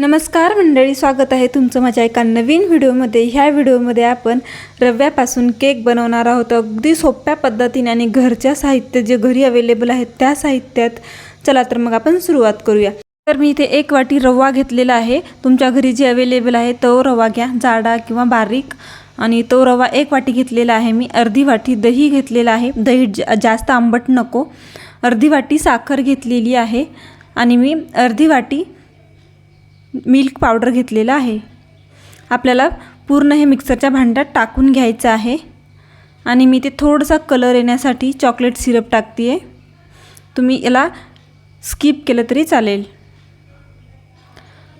नमस्कार मंडळी स्वागत आहे तुमचं माझ्या एका नवीन व्हिडिओमध्ये. ह्या व्हिडिओमध्ये आपण रव्यापासून केक बनवणार आहोत. अगदी सोप्या पद्धतीने आणि घरच्या साहित्य जे घरी अवेलेबल आहेत त्या साहित्यात. चला तर मग आपण सुरुवात करूया. तर मी इथे एक वाटी रवा घेतलेला आहे. तुमच्या घरी जे अवेलेबल आहे तो रवा घ्या जाडा किंवा बारीक. आणि तो रवा एक वाटी घेतलेला आहे मी. अर्धी वाटी दही घेतलेला आहे. दही जास्त आंबट नको. अर्धी वाटी साखर घेतलेली आहे. आणि मी अर्धी वाटी मिल्क पावडर घेतलेला आहे. आपल्याला पूर्ण हे मिक्सरच्या भांड्यात टाकून घ्यायचं आहे. आणि मी ते थोडासा कलर येण्यासाठी चॉकलेट सिरप टाकते आहे तुम्ही याला स्किप केलं तरी चालेल.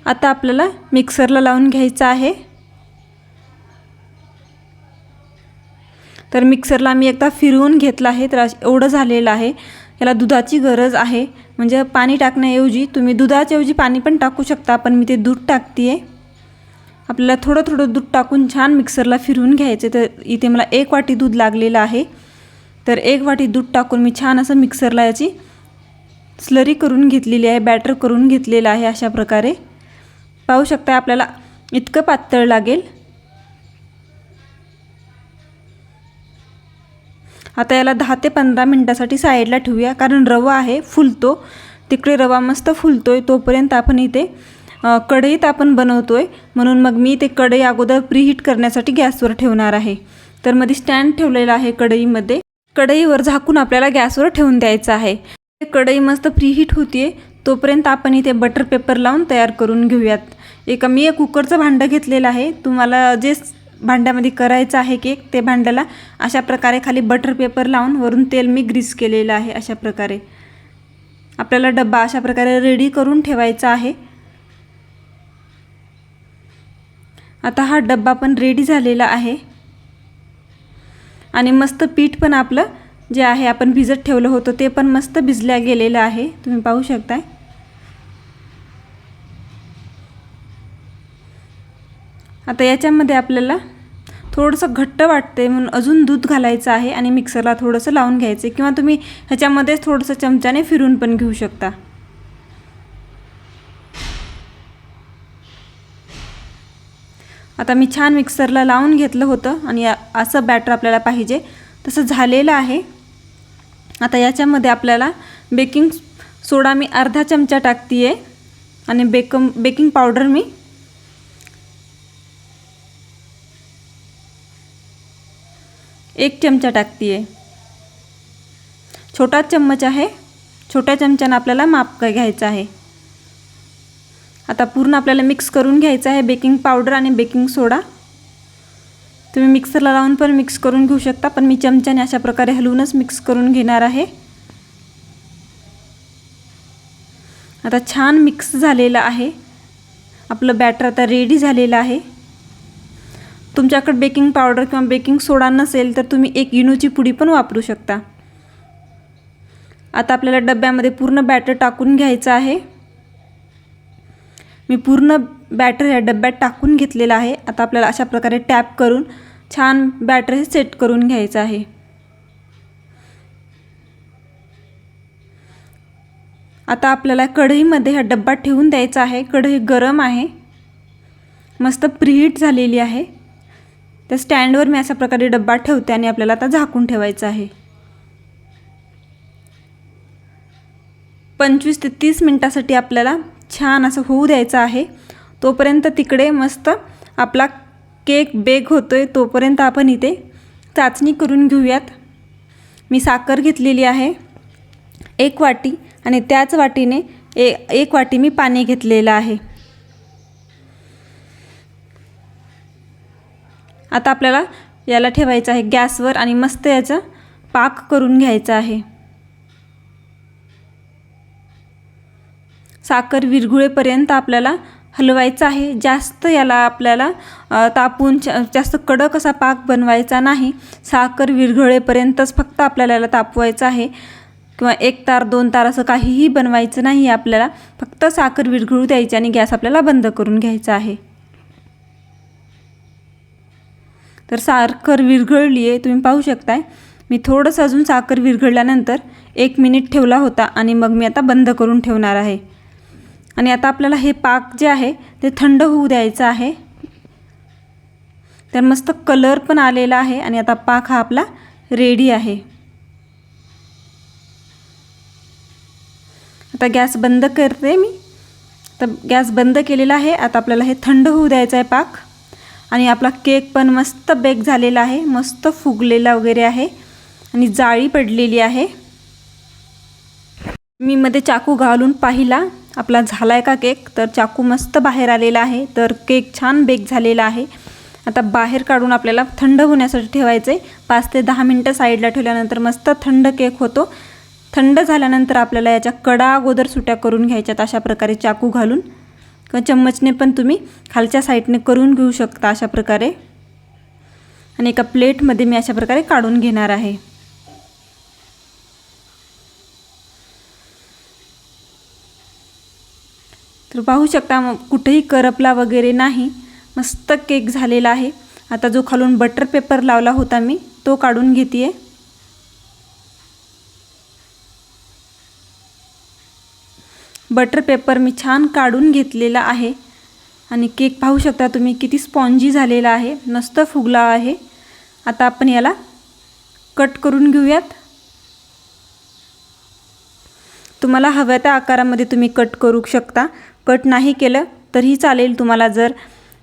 आता आपल्याला मिक्सरला लावून घ्यायचं आहे. तर मिक्सरला मी एकदा फिरवून घेतला आहे तर एवढं झालेलं आहे. याला दुधाची गरज आहे. म्हणजे पाणी टाकण्याऐवजी तुम्ही दुधाच्याऐवजी पाणी पण टाकू शकता पण मी ते दूध टाकते आहे आपल्याला थोडं थोडं दूध टाकून छान मिक्सरला फिरवून घ्यायचे. तर इथे मला एक वाटी दूध लागलेलं आहे. तर एक वाटी दूध टाकून मी छान असं मिक्सरला याची स्लरी करून घेतलेली आहे बॅटर करून घेतलेलं आहे अशा प्रकारे. पाहू शकता आपल्याला इतकं पातळ लागेल. आता याला दहा ते पंधरा मिनटासाठी साईडला ठेवूया. कारण रवा आहे फुलतो. तिकडे रवा मस्त फुलतो आहे तोपर्यंत आपण इथे कढईत आपण बनवतो आहे म्हणून मग मी ते कढई अगोदर प्रीहीट करण्यासाठी गॅसवर ठेवणार आहे. तर मध्ये स्टँड ठेवलेला आहे कढईमध्ये. कढईवर झाकून आपल्याला गॅसवर ठेवून द्यायचं आहे. कढई मस्त प्रीहीट होती तोपर्यंत आपण इथे बटर पेपर लावून तयार करून घेऊयात. एका मी एक कुकरचं भांडं घेतलेलं आहे. तुम्हाला जे भांड्यामध्ये करायचं आहे केक ते भांड्याला अशा प्रकारे खाली बटर पेपर लावून वरून तेल मी ग्रीस केलेलं आहे अशा प्रकारे. आपल्याला डब्बा अशा प्रकारे रेडी करून ठेवायचा आहे. आता हा डब्बा पण रेडी झालेला आहे. आणि मस्त पीठ पण आपलं जे आहे आपण भिजत ठेवलं होतं ते पण मस्त भिजल्या गेलेलं आहे. तुम्ही पाहू शकताय. आता याच्यामध्ये आपल्याला थोडंसं घट्ट वाटते म्हणून अजून दूध घालायचं आहे आणि मिक्सरला थोडंसं लावून घ्यायचं आहे. किंवा तुम्ही ह्याच्यामध्येच थोडंसं चमच्याने फिरून पण घेऊ शकता. आता मी छान मिक्सरला लावून घेतलं होतं आणि असं बॅटर आपल्याला पाहिजे. तसं झालेलं आहे. आता याच्यामध्ये आपल्याला बेकिंग सोडा मी अर्धा चमचा टाकते आहे आणि बेकम बेकिंग पावडर मी एक चमचा टाकते आहे छोटा चम्मच आहे. छोट्या चमच्यानं आपल्याला माप काय घ्यायचं आहे. आता पूर्ण आपल्याला मिक्स करून घ्यायचं आहे. बेकिंग पावडर आणि बेकिंग सोडा तुम्ही मिक्सरला लावून पण मिक्स करून घेऊ शकता. पण मी चमच्याने अशा प्रकारे हलवूनच मिक्स करून घेणार आहे. आता छान मिक्स झालेलं आहे. आपलं बॅटर आता रेडी झालेलं आहे. तुमच्याकडे बेकिंग पावडर किंवा बेकिंग सोडा नसेल तर तुम्ही एक इनोची पुडी पण वापरू शकता. आता आपल्याला डब्यामध्ये पूर्ण बॅटर टाकून घ्यायचं आहे. मी पूर्ण बॅटर या डब्यात टाकून घेतलेलं आहे. आता आपल्याला अशा प्रकारे टॅप करून छान बॅटर हे सेट करून घ्यायचं आहे. आता आपल्याला कढईमध्ये हा डब्बा ठेवून द्यायचा आहे. कढई गरम आहे. मस्त प्रिहीट झालेली आहे. त्या स्टँडवर मी अशा प्रकारे डब्बा ठेवते आणि आपल्याला आता झाकून ठेवायचं आहे. पंचवीस ते तीस मिनटासाठी आपल्याला छान असं होऊ द्यायचं आहे. तोपर्यंत तिकडे मस्त आपला केक बेक होतो आहे तोपर्यंत आपण इथे चाचणी करून घेऊयात. मी साखर घेतलेली आहे. एक वाटी आणि त्याच वाटीने ए एक वाटी मी पाणी घेतलेलं आहे. आता आपल्याला याला ठेवायचं आहे. गॅसवर आणि मस्त याचा पाक करून घ्यायचा आहे. साखर विरघुळेपर्यंत आपल्याला हलवायचं आहे. जास्त याला आपल्याला तापून च- जास्त कडक असा पाक बनवायचा नाही. साखर विरघळेपर्यंतच फक्त आपल्याला याला तापवायचं आहे. किंवा एक तार दोन तार असं काहीही बनवायचं नाही. आपल्याला फक्त साखर विरघळू द्यायची आणि गॅस आपल्याला बंद करून घ्यायचा आहे. तर साखर विरघळली आहे तुम्ही पाहू शकताय. मी थोडंसं अजून साखर विरघळल्यानंतर एक मिनिट ठेवला होता आणि मग मी आता बंद करून ठेवणार आहे. आणि आता आपल्याला हे पाक जे आहे ते थंड होऊ द्यायचं आहे. तर मस्त कलर पण आलेला आहे आणि आता पाक हा आपला रेडी आहे. आता गॅस बंद करते मी. तर गॅस बंद केलेला आहे आता आपल्याला हे थंड होऊ द्यायचं आहे पाक. आणि आपला केक पण मस्त बेक झालेला आहे मस्त फुगलेला वगैरे आहे आणि जाळी पडलेली आहे. मी मध्ये चाकू घालून पाहिला आपला झाला आहे का केक? तर चाकू मस्त बाहेर आलेला आहे तर केक छान बेक झालेला आहे. आता बाहेर काढून आपल्याला थंड होण्यासाठी ठेवायचं आहे पाच ते दहा मिनटं साईडला ठेवल्यानंतर मस्त थंड केक होतो. थंड झाल्यानंतर आपल्याला याच्या कडा अगोदर सुट्या करून घ्यायच्यात अशा प्रकारे चाकू घालून. किंवा चम्मचने पण तुम्ही खालच्या साईडने करून घेऊ शकता अशा प्रकारे. आणि एका प्लेटमध्ये मी अशा प्रकारे काढून घेणार आहे. तर पाहू शकता मग कुठेही करपला वगैरे नाही. मस्त केक झालेला आहे. आता जो खालून बटर पेपर लावला होता मी तो काढून घेते आहे बटर पेपर मी छान काढून घेतलेला आहे. आणि केक पाहू शकता तुम्ही किती स्पॉन्जी झालेला आहे. मस्त फुगला आहे. आता आपण याला कट करून घेऊयात. तुम्हाला हव्या त्या आकारामध्ये तुम्ही कट करू शकता. कट नाही केलं तरीही चालेल तुम्हाला. जर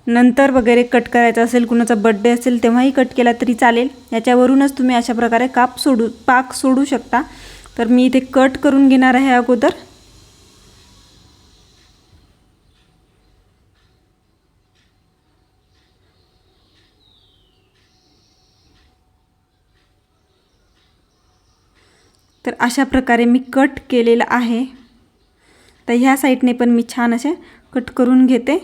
नंतर वगैरे कट करायचं असेल कुणाचा बड्डे असेल तेव्हाही कट केला तरी चालेल. याच्यावरूनच तुम्ही अशा प्रकारे काप सोडू पाक सोडू शकता. तर मी इथे कट करून घेणार आहे अगोदर. तर अशा प्रकारे मी कट केलेलं आहे. तर ह्या साईडने पण मी छान असे कट करून घेते.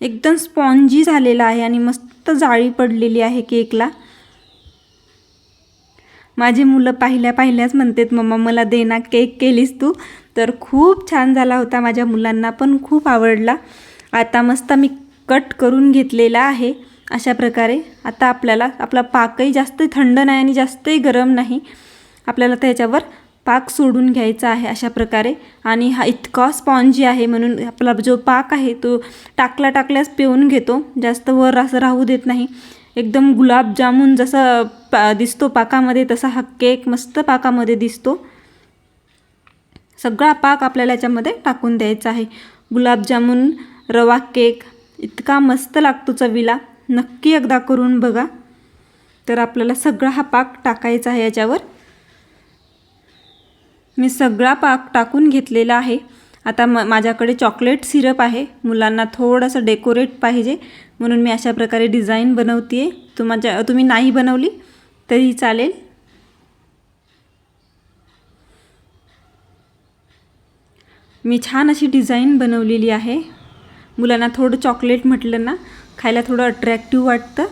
एकदम स्पॉन्जी झालेला आहे आणि मस्त जाळी पडलेली आहे केकला. माझी मुलं पाहिल्या पाहिल्याच म्हणतात मम्मा मला देना केक केलीस तू. तर खूप छान झाला होता माझ्या मुलांना पण खूप आवडला. आता मस्त मी कट करून घेतलेला आहे. अशा प्रकारे आता आपल्याला आपला पाकही जास्त थंड नाही आणि जास्तही गरम नाही आपल्याला त्याच्यावर पाक सोडून घ्यायचा आहे अशा प्रकारे. आणि हा इतका स्पॉन्जी आहे म्हणून आपला जो पाक आहे तो टाकला टाकल्यास पिऊन घेतो. जास्त वर असं राहू देत नाही. एकदम गुलाबजामुन जसं पा दिसतो पाकामध्ये तसा हा केक मस्त पाकामध्ये दिसतो. सगळा पाक आपल्याला याच्यामध्ये टाकून द्यायचा आहे. गुलाबजामुन रवा केक इतका मस्त लागतो चवीला. नक्की एकदा करून बघा. तर आपल्याला सगळा हा पाक टाकायचा आहे याच्यावर. मी सगळा पाक टाकून घेतलेला आहे. आता म माझ्याकडे चॉकलेट सिरप आहे. मुलांना थोडंसं डेकोरेट पाहिजे. म्हणून मी अशा प्रकारे डिझाईन बनवते आहे तुमच्या तुम्ही नाही बनवली तरी चालेल. मी छान अशी डिझाईन बनवलेली आहे. मुलांना थोडं चॉकलेट म्हटलं ना खायला थोडं अट्रॅक्टिव्ह वाटतं.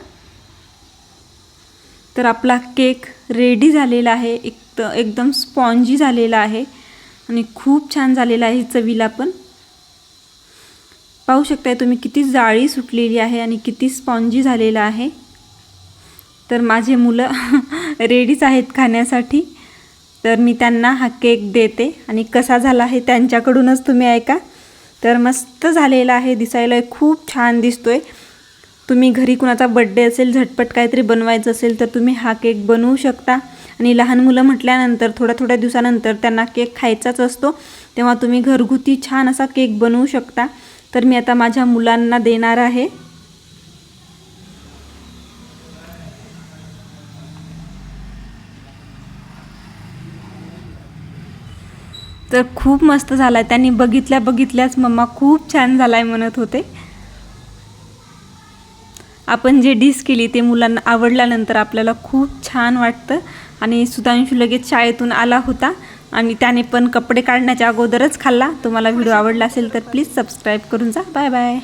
तर आपला केक रेडी झालेला आहे. एक एकदम स्पॉन्जी झालेला आहे. आणि खूप छान झालेला आहे चवीला पण. पाहू शकताय तुम्ही किती जाळी सुटलेली आहे आणि किती स्पॉन्जी झालेला आहे. तर माझे मुलं रेडीच आहेत खाण्यासाठी. तर मी त्यांना हा केक देते. आणि कसा झाला आहे त्यांच्याकडूनच तुम्ही ऐका. तर मस्त झालेला आहे दिसायला खूप छान दिसतोय. तुम्ही घरी कुणाचा बड्डे असेल झटपट काहीतरी बनवायचं असेल तर तुम्ही हा केक बनवू शकता. आणि लहान मुलं म्हटल्यानंतर थोड्या थोड्या दिवसानंतर त्यांना केक खायचाच असतो. तेव्हा तुम्ही घरगुती छान असा केक बनवू शकता. तर मी आता माझ्या मुलांना देणार आहे. तर खूप मस्त झाला आहे त्यांनी बघितल्या बघितल्याच मम्मा खूप छान झाला आहे म्हणत होते. आपण जे डिश केली ते मुलांना आवडल्यानंतर आपल्याला खूप छान वाटतं. आणि सुधांशू लगेच शाळेतून आला होता आणि त्याने पण कपडे काढण्याच्या अगोदरच खाल्ला. तुम्हाला व्हिडिओ आवडला असेल तर प्लीज सबस्क्राईब करून जा. Bye bye